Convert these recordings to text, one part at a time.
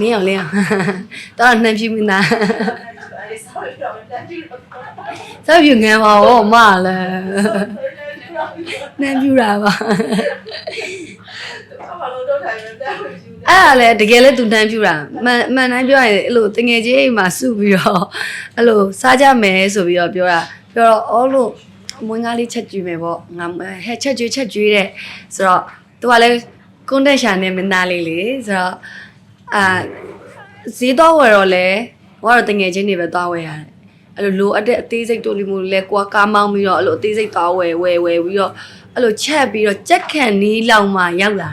နင်းအောင်လင်းအောင်တော့နှမ်းဖြူမင်းသားစောက်ပြငန်းပါဘောမလည်းနှမ်းဖြူတာပါအဲ့ဒါလည်းတကယ်လည်းသူနှမ်းဖြူတာမှန်မှန်တိုင်းပြောရင်အဲ့လိုတငယ်ချင်းအိမ်မှာစုပြီးတော့အဲ့လိုစားကြမယ်ဆိုပြီးတော့ပြောတာပြောတော့အော်လို့မွေးကားလေးချက်ကျွေးမယ်ပေါ့ငါဟဲ့ချက်ကျွေးချက်ကျွေးတဲ့ဆိုတော့သူကလည်းကွန်တက်ရှာနေမင်းသားလေးလေဆိုတော့ အာဈေးတော့ဝယ်တော့လေဟိုကတော့တငယ်ချင်းတွေပဲသွားဝယ်ရတယ်အဲ့လိုလိုအပ်တဲ့အသေးစိတ်တိုလီမိုလဲကိုကကားမောင်းပြီးတော့အဲ့လိုအသေးစိတ်သွားဝယ်ဝယ်ဝယ်ပြီးတော့အဲ့လိုချက်ပြီးတော့ကြက်ခံနီးလောက်မှရောက်လာ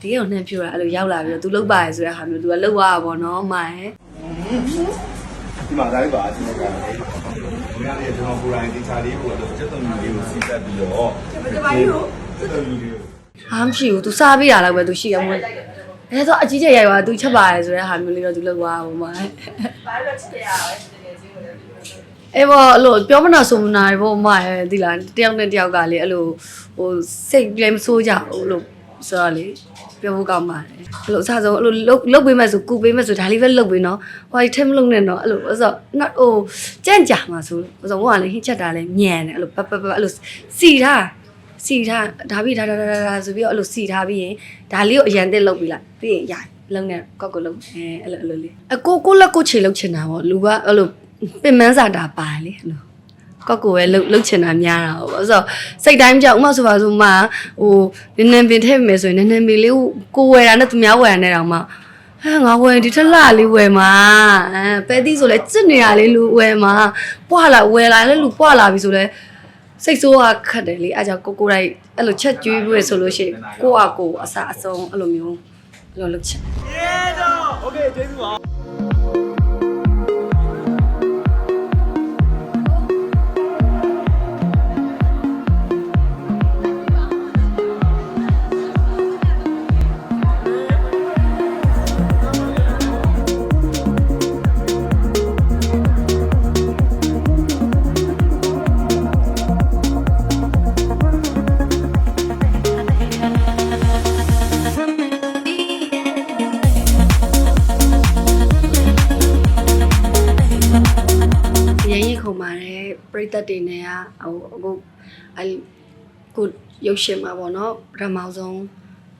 ဒီကောင်နှမ်းပြူတာအဲ့လိုရောက်လာပြီးတော့ तू လောက်ပါရဆိုတဲ့ဟာမျိုး तू ကလောက်ရပါဘောနော်မိုင် ဒီမှာဒါလေးပါအချင်းကလည်းဒီနေ့လေးကျွန်တော်ကိုယ်တိုင်ဒီချာလေးကိုတော့စက်သွန်မျိုးလေးကိုစီးတက်ပြီးတော့ဒီပါလေးကိုစက်သွန်မျိုးလေးကို ဟာမရှိဘူး तू စားပြီးတာလောက်ပဲ तू ရှိအောင်ဝင် အဲဆိုအကြီးကျယ်ရိုက်သွား तू ချက်ပါရဆိုတဲ့ဟာမျိုးလေးတော့ तू လောက်သွားပါမိုင်အဲ့ဘောအဲ့လိုပြောမနာဆိုမနာဘောမရဲ့ဒီလားတယောက်နဲ့တယောက်ကလေအဲ့လိုဟိုစိတ်လည်းမဆိုးကြဘူးလို့ဆိုတော့လေပြောဖို့ကောင်းပါတယ်အဲ့လိုအစားဆုံးအဲ့လိုလုတ်လုတ်ပေးမဲ့ဆိုကူပေးမဲ့ဆိုဒါလေးပဲလုတ်ပေးနော်ဟိုဒီထက်မလုတ်နဲ့နော်အဲ့လိုအဲ့ဆိုနော်ဟိုကြန့်ကြာမှာဆိုဆိုတော့ဟိုကလေဟင်းချက်တာလဲညံတယ်အဲ့လိုပပပအဲ့လိုစီထား စီထားဒါပြီးဒါဒါဒါဒါဆိုပြီးတော့အဲ့လိုစီထားပြီးရင်ဒါလေးကိုအရန်တက်လုတ်ပြီးလိုက်ပြီးရင်ရလုံးနဲ့ကောက်ကိုလုံးအဲအဲ့လိုအဲ့လိုလေးအကိုကိုလက်ကိုချေလုတ်ချင်တာပေါ့လူကအဲ့လိုပင်မန်းစာတာပါတယ်လေအဲ့လိုကောက်ကိုပဲလှုပ်လှုပ်ချင်တာများတာပေါ့ဆိုတော့စိတ်တိုင်းကြောက်ဥမဆိုပါဆိုမှဟိုနည်းနည်းပင်ထည့်မယ်ဆိုရင်နည်းနည်းပင်လေးကိုကိုဝယ်တာနဲ့သူများဝယ်တာနဲ့တောင်မှဟဲ့ငါဝယ်ဒီထက်လှလေးဝယ်မှာအဲပဲသီးဆိုလဲစစ်နေတာလေးလူဝယ်မှာပွာလာဝယ်လာလဲလူပွာလာပြီဆိုလဲ စိတ်ဆိုးကခတ်တယ်လေအဲကြောင့်ကိုကိုတိုင်းအဲ့လိုချက်ကျွေးဖို့ဆိုလို့ရှိရင်ကိုကကိုအစအဆုံးအဲ့လိုမျိုးအဲ့လိုလုပ်ချင်။ Yeah. Okay, ကျေးဇူးပါ ခုံပါတယ်ပြိသက်တွေနဲ့ကဟိုအခုအဲကိုရုပ်ရှင်မှာပေါ့နော်ပထမဆုံး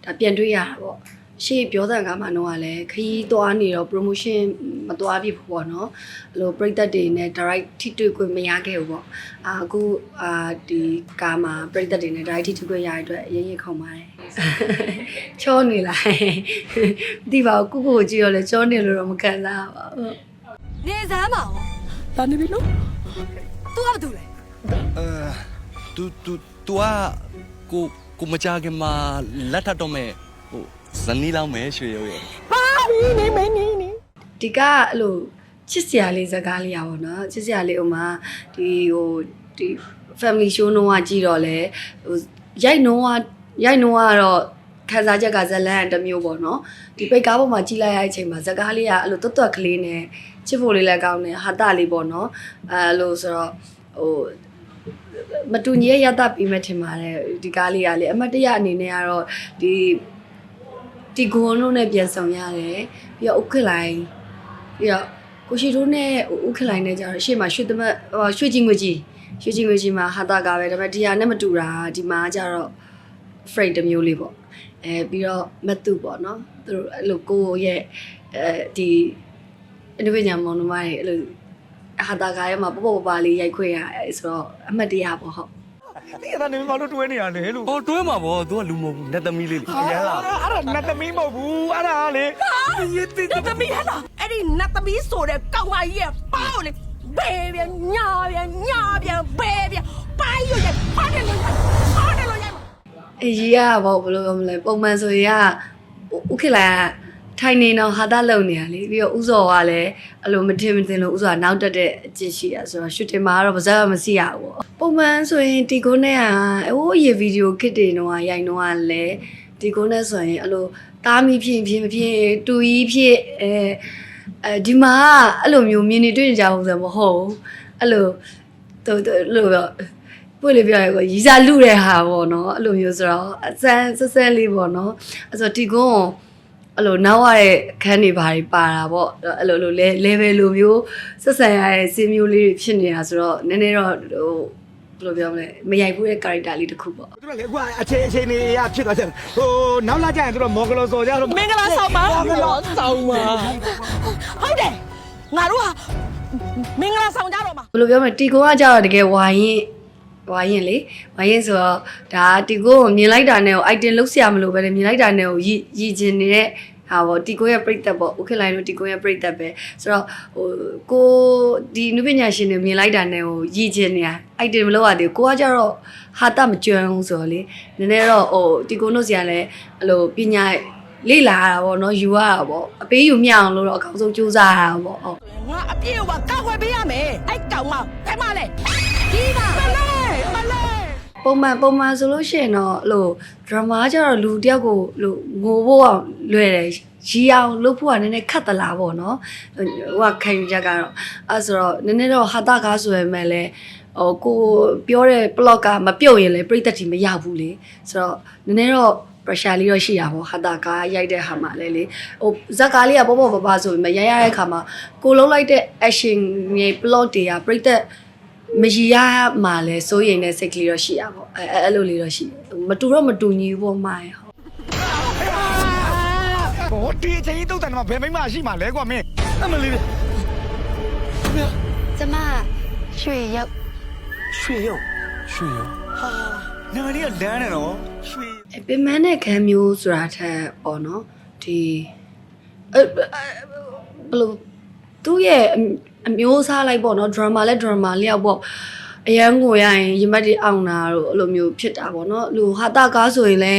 ဒါပြန်တွေ့ရတာပေါ့ရှေ့ပြောတဲ့ကမှတော့ကလည်းခရီးသွားနေတော့ promotion မသွားပြဘူးပေါ့နော်အဲ့လိုပြိသက်တွေနဲ့ direct ထိတွေ့ခွင့်မရခဲ့ဘူးပေါ့အာအခုအာဒီကားမှာပြိသက်တွေနဲ့ direct ထိတွေ့ခွင့်ရတဲ့အတွက်ရရင်ခုံပါတယ်ချောနေလားမသိပါဘူးကုကုကိုကြည့်ရလဲချောနေလို့တော့မခံစားပါဘူးနေစမ်းပါဦး ။ဒါနေပြီနော်။ तू ကဘာတူလဲ။အဲ तू तू तू ကကိုကိုမကြခင်မှာလက်ထပ်တော့မဲ့ဟိုဇနီးလောက်မဲ့ရွှေရုပ်ရဲ့။ဘာနေနေမနေနေ။ဒီကအဲ့လိုချစ်စရာလေးစကားလေးอ่ะဗောနော်ချစ်စရာလေးဥမာဒီဟိုဒီ family show နှောင်းကကြည့်တော့လေဟိုရိုက်နှောင်းကရိုက်နှောင်းကတော့ ခန်းစားချက်ကဇလန်တစ်မျိုးပေါ့နော်ဒီပိတ်ကားပေါ်မှာကြည့်လိုက်ရတဲ့အချိန်မှာဇာတ်ကားလေးကအဲ့လိုတွတ်တွတ်ကလေးနဲ့ချစ်ဖို့လေးလည်းကောင်းတယ်ဟာတလေးပေါ့နော်အဲ့လိုဆိုတော့ဟိုမတူညီရဲ့ရတပြီးမှထင်ပါတယ်ဒီကားလေးကလေအမတ်တရအနေနဲ့ကတော့ဒီဒီဂွန်လုံးနဲ့ပြန်ဆောင်ရတယ်ပြီးတော့ဥက္ကလိုင်းပြီးတော့ကိုရှိတိုးနဲ့ဥက္ခလိုင်းနဲ့ကြတော့ရှေ့မှာရွှေသမက်ဟိုရွှေကြီးငွေကြီးရွှေကြီးငွေကြီးမှာဟာတာကပဲဒါပေမဲ့ဒီဟာနဲ့မတူတာဒီမှာကြတော့ frame တစ်မျိုးလေးပေါ့ အဲပြီးတော့မတ်တူပေါ့နော်သူတို့အဲ့လိုကိုယ့်ရဲ့အဲဒီအနုပညာမောင်နှမရဲ့အဲ့လိုဟာတာကရဲ့မှာပေါ့ပေါ့ပါပါလေးရိုက်ခွင့်ရအဲဆိုတော့အမှတ်တရပေါ့ဟုတ်ဒီကနေ့ဘာလို့တွဲနေရလဲလို့ဟောတွဲမှာဗော तू ကလူမဟုတ်ဘူးလက်သမီးလေးလေရလာအဲ့ဒါနတ်သမီးမဟုတ်ဘူးအဲ့ဒါလေရေးတိနတ်သမီးဟဲ့လားအဲ့ဒီနတ်သမီးဆိုတဲ့ကောင်မကြီးရဲ့ပေါင်းလေဘဲပြန်ညာပြန်ညာပြန်ဘဲပြန်ပိုင်းရရဖားတယ်လို့ရဖားတယ်လို့ရ အေးကြီးရပေါ့ဘယ်လိုပြောမလဲပုံမှန်ဆိုရင်ကဥက္ခလာကထိုင်နေတော့ဟာတာလုံနေရလေပြီးတော့ဥစော်ကလည်းအဲ့လိုမထင်မထင်လို့ဥစော်ကနောက်တက်တဲ့အကျင့်ရှိရဆိုတော့ရှူတင်မှာကတော့ပါဇက်ကမစီရဘူးပေါ့ပုံမှန်ဆိုရင်ဒီကုန်းနဲ့ကအိုးရေဗီဒီယိုခစ်တွေတော့ရိုက်တော့ကလည်းဒီကုန်းနဲ့ဆိုရင်အဲ့လိုတားမီဖြစ်ဖြစ်မဖြစ်တူကြီးဖြစ်အဲအဲဒီမှာအဲ့လိုမျိုးမြင်နေတွေ့နေကြအောင်ဆိုမဟုတ်ဘူးအဲ့လိုတော်တော်လို့ပြော ပွင့်လေပြောရကိုရီစာလူတဲ့ဟာပေါ့နော်အဲ့လိုမျိုးဆိုတော့အစမ်းဆက်ဆက်လေးပေါ့နော်အဲ့ဆိုဒီကွန်းအဲ့လိုနောက်ရတဲ့အခန်းတွေဘာတွေပါတာပေါ့အဲ့လိုလို level လိုမျိုးဆက်ဆံရတဲ့စင်းမျိုးလေးတွေဖြစ်နေတာဆိုတော့နည်းနည်းတော့ဟိုဘယ်လိုပြောမလဲမရိုက်ဘူးတဲ့ character လေးတစ်ခုပေါ့သူတို့လေကွာအခြေအခြေနေရဖြစ်သွားတယ်ဟိုနောက်လာကြရင်သူတို့မော်ဂလောစော်ကြတော့မင်္ဂလာဆောင်ပါမော်ဂလောဆောင်ပါဟုတ်တယ်ငါတို့ဟာမင်္ဂလာဆောင်ကြတော့မှာဘယ်လိုပြောမလဲတီကိုကကြတော့တကယ်ဝိုင်းရင် ဝိုင်းရင်လေဝိုင်းရင်ဆိုတော့ဒါတီကိုကိုမြင်လိုက်တာနဲ့ကို item လုတ်ဆရာမလို့ပဲလေမြင်လိုက်တာနဲ့ကိုရည်ရည်ကျင်နေတဲ့ဟာပေါ့တီကိုရဲ့ပြိသက်ပေါ့ဥက္ကလိုင်းတို့တီကိုရဲ့ပြိသက်ပဲဆိုတော့ဟိုကိုဒီနုပညာရှင်တွေမြင်လိုက်တာနဲ့ကိုရည်ကျင်နေတာ item မလို့ရသေးဘူးကိုကကြတော့ဟာတမကျွမ်းဘူးဆိုတော့လေနည်းနည်းတော့ဟိုတီကိုတို့ဆရာလည်းအဲ့လိုပညာလေ့လာရတာပေါ့နော်ယူရတာပေါ့အပေးယူမြအောင်လို့တော့အကောင်းဆုံးကြိုးစားရတာပေါ့ဟုတ်ငါအပြည့်အဝကောက်ွယ်ပေးရမယ်အဲ့ကောင်မဖဲမလဲဒီပါမလဲမလဲ ပုံမှန်ပုံမှန်ဆိုလို့ရှိရင်တော့အဲ့လို drama ကျတော့လူတယောက်ကိုလို့ငိုဖို့အောင်လွယ်တယ်ရီအောင်လုပ်ဖို့ကနည်းနည်းခက်သလားပေါ့နော်ဟိုကခံယူချက်ကတော့အဲဆိုတော့နည်းနည်းတော့ဟာတာကားဆိုရင်မဲ့လဲဟိုကိုပြောတဲ့ plot ကမပြုတ်ရင်လည်းပြိသက်တီမရဘူးလေဆိုတော့နည်းနည်းတော့ pressure လေးတော့ရှိတာပေါ့ဟာတာကားရိုက်တဲ့ဟာမှာလည်းလေဟိုဇက်ကားလေးကပေါ့ပေါ့ပပဆိုပေမဲ့ရိုက်ရတဲ့ခါမှာကိုလုံးလိုက်တဲ့ action ရဲ့ plot တွေကပြိသက် မရီရမှာလဲစိုးရိမ်တဲ့စိတ်ကလေးတော့ရှိရပါဘောအဲအဲအဲ့လိုလေးတော့ရှိတယ်မတူတော့မတူညီဘူးပေါ့မာရဟုတ်ဟိုဒီအချိန်ကြီးတုတ်တန်မှာဘယ်မိမရှိမှာလဲကွာမင်းအမလေးကျမရွှေရုပ်ရွှေရုပ်ရွှေရောဟာနာမည်ကလမ်းနေတော့ရွှေအဲပင်မနဲ့ခံမျိုးဆိုတာထက်ပေါ့နော်ဒီအဲအဲဘယ်လိုသူ့ရဲ့ အအမျိုးအစားလိုက်ပေါ့နော် drama လဲ drama လျောက်ပေါ့အရန်ကိုရရင်ရမတ်တီအောင်တာတို့အဲ့လိုမျိုးဖြစ်တာပေါ့နော်လူဟာတာကားဆိုရင်လဲ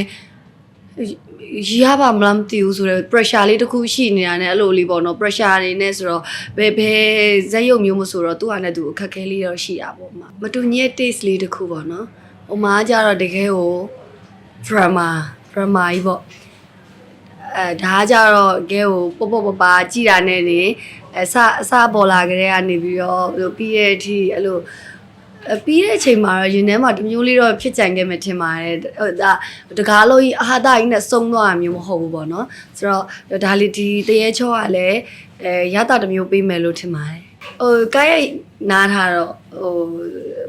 ရရပါမလားမသိဘူးဆိုတော့ pressure လေးတစ်ခုရှိနေတာ ਨੇ အဲ့လိုလေးပေါ့နော် pressure တွေနဲ့ဆိုတော့ဘယ်ဘယ်ဇက်ရုပ်မျိုးမဆိုတော့သူ့ဟာနဲ့သူအခက်အခဲလေးတော့ရှိတာပေါ့မှာမတူညီတဲ့ taste လေးတစ်ခုပေါ့နော်ဟိုမှာကျတော့တကယ်ကို drama drama ကြီးပေါ့ အဲဒါကကြတော့ကဲကိုပေါ့ပေါ့ပပါကြည်တာနဲ့နေအစအစပေါ်လာကြတဲ့ကနေပြီးတော့ဟိုပြီးရဲ့အထိအဲ့လိုအပြီးတဲ့အချိန်မှာတော့ရင်ထဲမှာတစ်မျိုးလေးတော့ဖြစ်ကြံခဲ့မှထင်ပါတယ်ဟိုဒါတကားလုံးကြီးအာဟာတကြီးနဲ့စုံသွားတာမျိုးမဟုတ်ဘူးပေါ့နော်ဆိုတော့ဒါလေးဒီတရေချောကလည်းအဲရတာတစ်မျိုးပေးမယ်လို့ထင်ပါတယ်ဟိုကိုင်းနားထားတော့ဟို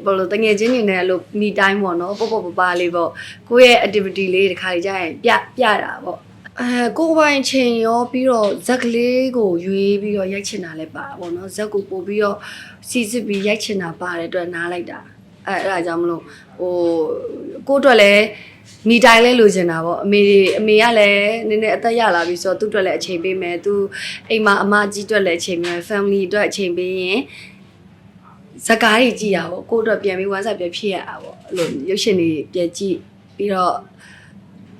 ဘယ်လိုတငယ်ချင်းတွေနဲ့အဲ့လိုမီတိုင်းပေါ့နော်ပေါ့ပေါ့ပပလေးပေါ့ကိုယ့်ရဲ့ activity လေးတစ်ခါလေးကြာရင်ပြပြတာပေါ့ အဲကိုယ်ပိုင်ချိန်ရောပြီးတော့ဇက်ကလေးကိုရွေးပြီးတော့ရိုက်ချင်တာလည်းပါတာပေါ့နော်ဇက်ကိုပို့ပြီးတော့စီစစ်ပြီးရိုက်ချင်တာပါတဲ့အတွက်နားလိုက်တာအဲအဲ့ဒါကြောင့်မလို့ဟိုကိုယ့်အတွက်လည်းမိတိုင်းလဲလိုချင်တာပေါ့အမေအမေကလည်းနည်းနည်းအသက်ရလာပြီဆိုတော့သူ့အတွက်လည်းအချိန်ပေးမယ်သူအိမ်မှာအမကြီးအတွက်လည်းအချိန်ပေးမယ် family အတွက်အချိန်ပေးရင်ဇက်ကားတွေကြည့်ရပါကိုယ့်အတွက်ပြန်ပြီးဝမ်းစာပြန်ဖြစ်ရတာပေါ့အဲ့လိုရုပ်ရှင်တွေပြန်ကြည့်ပြီးတော့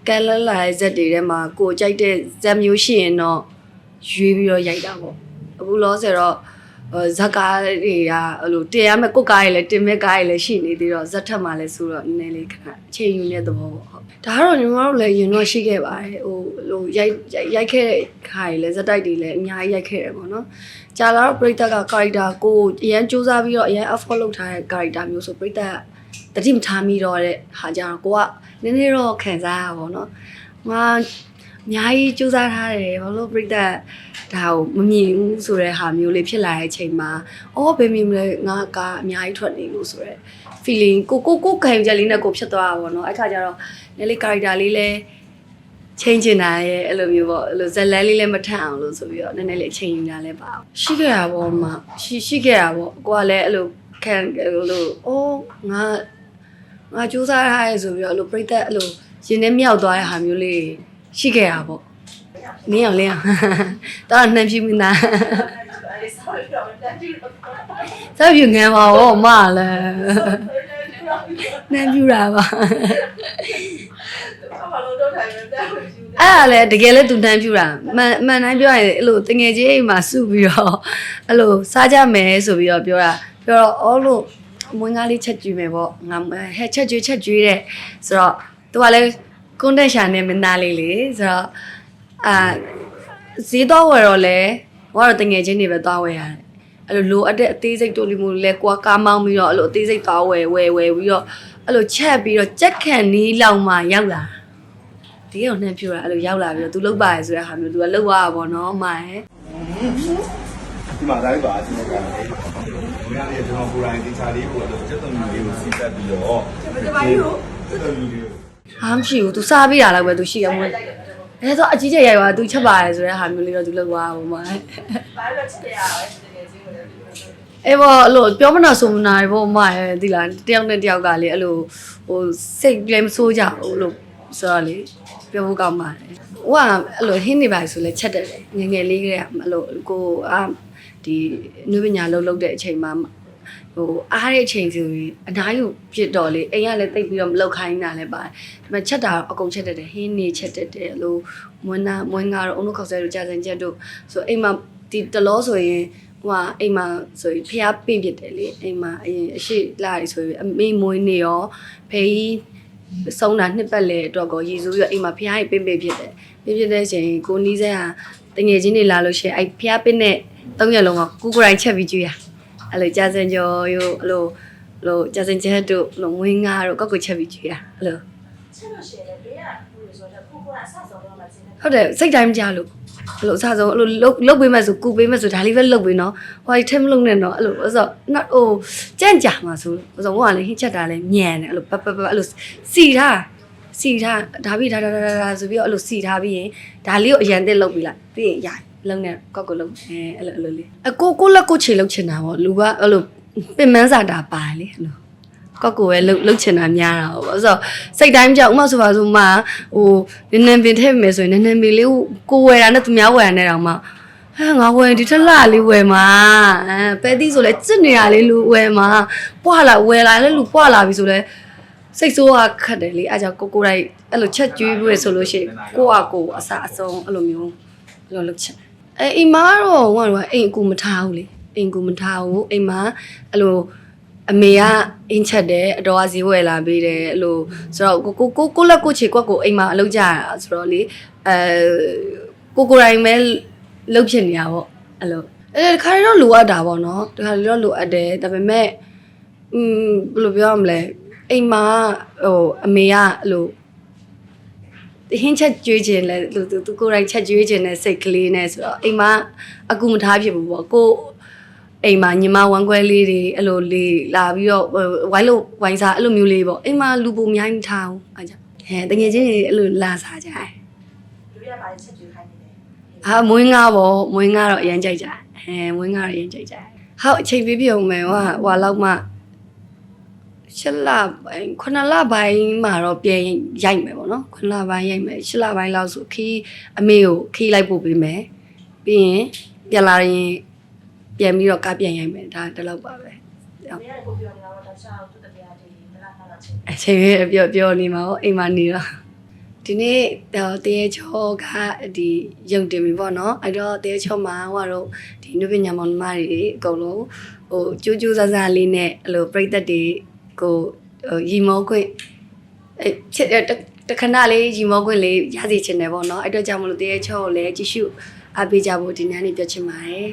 ကဲလလာရဲ့ဇက်တွေထဲမှာကိုကြိုက်တဲ့ဇက်မျိုးရှိရင်တော့ရွေးပြီးတော့ရိုက်တာပေါ့အခုလောဆယ်တော့ဟိုဇက်ကားတွေကအဲ့လိုတင်ရမယ့်ကိုယ်ကားတွေလည်းတင်မဲ့ကားတွေလည်းရှိနေသေးတော့ဇက်ထက်မှလည်းဆိုတော့နည်းနည်းလေးခဏအချိန်ယူနေတဲ့သဘောပေါ့ဟုတ်ဒါကတော့ညီမတို့လည်းရင်တော့ရှိခဲ့ပါတယ်ဟိုဟိုရိုက်ရိုက်ခဲ့တဲ့ခါတွေလည်းဇက်တိုက်တွေလည်းအများကြီးရိုက်ခဲ့တယ်ပေါ့နော်ကြာလာတော့ပရိသတ်က character ကိုအရန်စူးစမ်းပြီးတော့အရန် effort လုပ်ထားတဲ့ character မျိုးဆိုပရိသတ်က တတိမထားမိတော့တဲ့ဟာကြတော့ကိုကနည်းနည်းတော့ခံစားရပါဘောနော်ငါအများကြီးစူးစမ်းထားတယ်ဘာလို့ပရိသတ်ဒါကိုမမြင်ဘူးဆိုတဲ့ဟာမျိုးလေးဖြစ်လာတဲ့အချိန်မှာအော်ဘယ်မြင်မလဲငါကအများကြီးထွက်နေလို့ဆိုတော့ feeling ကိုကိုကိုခံယူချက်လေးနဲ့ကိုဖြစ်သွားတာပေါ့နော်အဲ့ခါကျတော့နည်းလေး character လေးလဲ change ချင်တာရဲ့အဲ့လိုမျိုးပေါ့အဲ့လိုဇက်လန်းလေးလည်းမထအောင်လို့ဆိုပြီးတော့နည်းနည်းလေးအချိန်ယူတာလည်းပါအောင်ရှိခဲ့တာပေါ့မရှိရှိခဲ့တာပေါ့ကိုကလည်းအဲ့လိုခံအဲ့လိုအိုးငါ ငါစူးစမ်းထားရဲဆိုပြီးတော့အဲ့လိုပြိသက်အဲ့လိုရင်ထဲမြောက်သွားတဲ့ဟာမျိုးလေးရှိခဲ့တာပေါ့နင်းအောင်လင်းအောင်တော့နှမ်းပြူမနာဆက်ပြူငန်းပါဘောမလည်းနှမ်းပြူတာပါအဲ့ဒါလည်းတကယ်လည်းသူတန်းပြူတာမှန်မှန်တိုင်းပြောရင်အဲ့လိုတငယ်ချင်းအိမ်မှာစုပြီးတော့အဲ့လိုစားကြမယ်ဆိုပြီးတော့ပြောတာပြောတော့အော်လို့ မွေးငါးလေးချက်ကျွေးမယ်ပေါ့ငါဟဲ့ချက်ကျွေးချက်ကျွေးတဲ့ဆိုတော့သူကလည်းကွန်တက်ရှာနေမင်းသားလေးလေဆိုတော့အာဈေးတော့ဝယ်တော့လေဟိုကတော့တငယ်ချင်းတွေပဲသွားဝယ်ရတယ်အဲ့လိုလိုအပ်တဲ့အသေးစိတ်တို့လီမိုလဲကွာကားမောင်းပြီးတော့အဲ့လိုအသေးစိတ်သွားဝယ်ဝယ်ဝယ်ပြီးတော့အဲ့လိုချက်ပြီးတော့ကြက်ခံနီးလောက်မှရောက်လာဒီဒီကောင်နှမ်းပြူတာအဲ့လိုရောက်လာပြီးတော့ तू လောက်ပါရဆိုတဲ့ဟာမျိုး तू ကလောက်သွားတာပေါ့နော်အမရဲ့ဒီမှာဒါလေးပါဒီနေ့က လည်းဘုရားလေးကျွန်တော်ကိုယ်တိုင်တင်ချာလေးကိုတော့စက်သွန်ယူလေးကိုစီးတက်ပြီးတော့ဒီပါကြီးကိုစက်သွန်ယူလေးကို ဟာမရှိဘူး तू စားပြီးတာလောက်ပဲ तू ရှိအောင်ဝင်အဲဆိုအကြီးကျယ်ရိုက်သွား तू ချက်ပါရဆိုတဲ့ဟာမျိုးလေးတော့ तू လောက်သွားပါမရဲ့ဘာလို့ချက်ရအောင်တကယ်ချင်းဝင်အဲ့ဘောအဲ့လိုပြောမနာဆိုမနာဘောအမရဲ့ဒီလားတယောက်နဲ့တယောက်ကလေအဲ့လိုဟိုစိတ်လည်းမဆိုးကြဘူးလို့ဆိုတော့လေပြောဖို့ကောင်းပါတယ်ဟိုကအဲ့လိုဟင်းနေပါဆိုလဲချက်တယ်ငယ်ငယ်လေးကလေးကအဲ့လိုကိုအာ ဒီနုပညာလုံးလုံးတဲ့အချိန်မှာဟိုအားတဲ့အချိန်ဆိုရင်အနားယူဖြစ်တော့လေအိမ်ကလည်းတိတ်ပြီးတော့မလောက်ခိုင်းတာလည်းပါတယ်ဒါပေမဲ့ချက်တာတော့အကုန်ချက်တတ်တယ်ဟင်းနေချက်တတ်တယ်အဲ့လိုမွန်းနာမွန်းကားတော့အုံတို့ခောက်ဆဲတို့ကြာစင်ချက်တို့ဆိုအိမ်မှာဒီတလောဆိုရင်ဟိုကအိမ်မှာဆိုရင်ဖျားပင့်ဖြစ်တယ်လေအိမ်မှာအရင်အရှိလာရီဆိုရင်အမေမွေးနေရောဖေးကြီးဆုံးတာနှစ်ပတ်လေအတွက်ကိုရည်စူးပြီးတော့အိမ်မှာဖျားကြီးပင့်ပင့်ဖြစ်တယ်ပင့်ဖြစ်တဲ့အချိန်ကိုနီးစဲဟာ တငယ်ချင်းတွေလာလို့ရှိရင်အဲ့ဖျားပင့်တဲ့သုံးရက်လုံးကကူကိုယ်တိုင်ချက်ပြီးကျွေးရအဲ့လိုကြာစင်ကျော်ရို့အဲ့လိုအဲ့လိုကြာစင်ချက်တို့အဲ့လိုငွေငါတို့ကောက်ကိုချက်ပြီးကျွေးရအဲ့လိုဟုတ်တယ်စိတ်တိုင်းမကြလို့အဲ့လိုအစားဆုံးအဲ့လိုလုတ်လုတ်ပေးမှဆိုကူပေးမှဆိုဒါလေးပဲလုတ်ပေးနော်ဟိုဒီထက်မလုတ်နဲ့နော်အဲ့လိုအဲ့ဆိုနောက်ဟိုကြန့်ကြာမှာဆိုလို့ဆိုတော့ဟိုကလည်းဟင်းချက်တာလည်းညံတယ်အဲ့လိုပပပအဲ့လိုစီထား စီထားဒါပြီးဒါဒါဒါဒါဆိုပြီးတော့အဲ့လိုစီထားပြီးရင်ဒါလေးကိုအရန်တက်လုတ်ပြီးလိုက်ပြီးရင်ရလုံးနဲ့ကောက်ကိုလုံးအဲအဲ့လိုအဲ့လိုလေးအကိုကိုလက်ကိုချေလုတ်ချင်တာပေါ့လူကအဲ့လိုပင်မန်းစာတာပါတယ်လေအဲ့လိုကောက်ကိုပဲလှုပ်လှုပ်ချင်တာများတာပေါ့ဆိုတော့စိတ်တိုင်းကြောက်ဥမဆိုပါဆိုမှဟိုနည်းနည်းပင်ထည့်မယ်ဆိုရင်နည်းနည်းပင်လေးကိုကိုဝယ်တာနဲ့သူများဝယ်တာနဲ့တောင်မှဟဲ့ငါဝယ်ဒီထက်လာလေးဝယ်မှာအဲပဲသီးဆိုလဲစစ်နေရလေးလူဝယ်မှာပွာလာဝယ်လာလဲလူပွာလာပြီဆိုလဲ စိတ်ဆိုးကခတ်တယ်လေအဲကြောင့်ကိုကိုတိုင်းအဲ့လိုချက်ကျွေးပြီးဆိုလို့ရှိရင်ကိုကကိုအစာအဆုံးအဲ့လိုမျိုးအဲ့လိုလုပ်ချင်တယ်အဲအိမ်မားတော့ဟိုကအိမ်အကူမထားဘူးလေအိမ်ကူမထားဘူးအိမ်မားအဲ့လိုအမေကအင်းချက်တယ်အတော်ကဈေးဝယ်လာပေးတယ်အဲ့လိုဆိုတော့ကိုကိုကိုကိုလက်ကိုချေကွက်ကိုအိမ်မှာအလုပ်ကြရတာဆိုတော့လေအဲကိုကိုတိုင်းပဲလှုပ်ဖြစ်နေတာပေါ့အဲ့လိုအဲတခါတည်းတော့လိုအပ်တာပေါ့နော်တခါတည်းတော့လိုအပ်တယ်ဒါပေမဲ့อืมဘယ်လိုပြောရမလဲ အိမ်မှာဟိုအမေကအဲ့လိုဟင်းချက်ကျွေးခြင်းလဲသူသူကိုယ်တိုင်ချက်ကျွေးခြင်းနဲ့စိတ်ကလေးနဲ့ဆိုတော့အိမ်မှာအကူမထားဖြစ်ဘူးပေါ့ကိုအိမ်မှာညီမဝမ်းခွဲလေးတွေအဲ့လိုလေးလာပြီးတော့ဟိုဝိုင်းလို့ဝိုင်းစားအဲ့လိုမျိုးလေးပေါ့အိမ်မှာလူပုံအများကြီးမထားဘူးအားကြောင့်ဟဲတကယ်ချင်းတွေအဲ့လိုလာစားကြတယ်လူရပါချက်ကျွေးခိုင်းနေတယ်အာမွေးငါပေါ့မွေးငါတော့အရင်ကြိုက်ကြဟဲမွေးငါတော့အရင်ကြိုက်ကြဟုတ်အချိန်ပြည့်ပြုံမယ်ဟွာဟွာလောက်မှ ရှစ်လပိုင်းခုနှစ်လပိုင်းမှာတော့ပြန်ရိုက်မယ်ပေါ့နော်ခုနှစ်လပိုင်းရိုက်မယ်ရှစ်လပိုင်းလောက်ဆိုခီးအမေကိုခီးလိုက်ပို့ပေးမယ်ပြီးရင်ပြန်လာရင်ပြန်ပြီးတော့ကားပြန်ရိုက်မယ်ဒါတလောက်ပါပဲအချိန်ရပြောပြောနေမှာပေါ့အိမ်မှာနေတော့ဒီနေ့တော့တရေချောကဒီရုံတင်ပြီပေါ့နော်အဲ့တော့တရေချောမှာဟိုကတော့ဒီနုပညာမောင်နှမတွေအကုန်လုံးဟိုကျူးကျူးဆဆလေးနဲ့အဲ့လိုပြိသက်တွေ ကိုဟိုရီမောခွင့်အဲ့ဖြစ်တတခဏလေးရီမောခွင့်လေးရစီချင်တယ်ပေါ့နော်အဲ့တော့ကြောင့်မလို့တရေချောကိုလည်းကြည့်ရှုအားပေးကြဖို့ဒီနေ့နေ့ပြောချင်ပါတယ်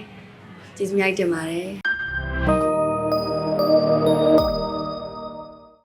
ကျေးဇူးများတင်ပါတယ်